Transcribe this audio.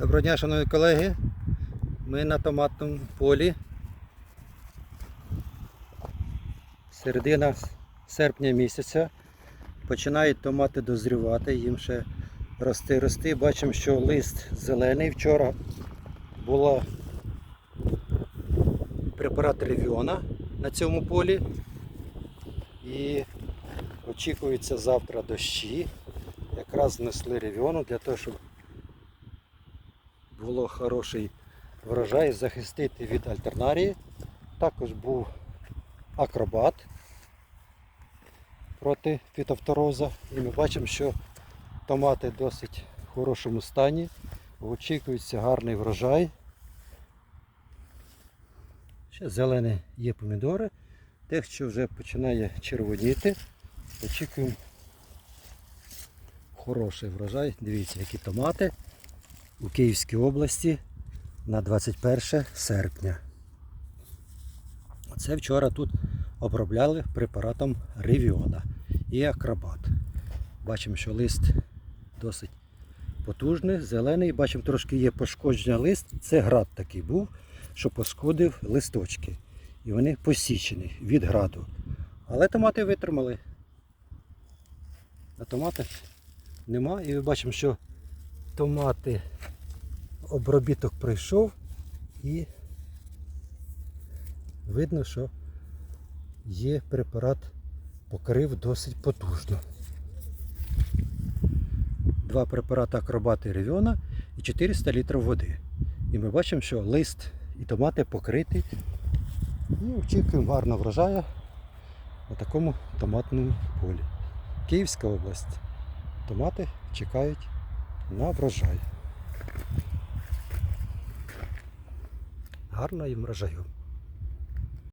Доброго дня, шановні колеги. Ми на томатному полі. Середина серпня місяця. Починають томати дозрівати, їм ще рости, рости. Бачимо, що лист зелений. Вчора була препарат ревіона на цьому полі. І очікується завтра дощі. Якраз внесли ревіону для того, щоб було хороший врожай, захистити від альтернарії. Також був акробат проти фітофтороза. І ми бачимо, що томати досить в хорошому стані. Очікується гарний врожай. Ще зелені є помідори. Те, що вже починає червоніти. Очікуємо хороший врожай. Дивіться, які томати у Київській області на 21 серпня. Це вчора тут обробляли препаратом Ревіона і Акробат. Бачимо, що лист досить потужний, зелений. Бачимо, трошки є пошкодження лист. Це град такий був, що пошкодив листочки. І вони посічені від граду. Але томати витримали. А томати нема. І ми бачимо, що томати обробіток пройшов і видно, що є препарат покрив досить потужно. Два препарати акробати і ревіона і 400 літрів води. І ми бачимо, що лист і томати покриті. І очікуємо гарного врожаю на такому томатному полі. Київська область. Томати чекають на врожай. Гарно їм врожаю.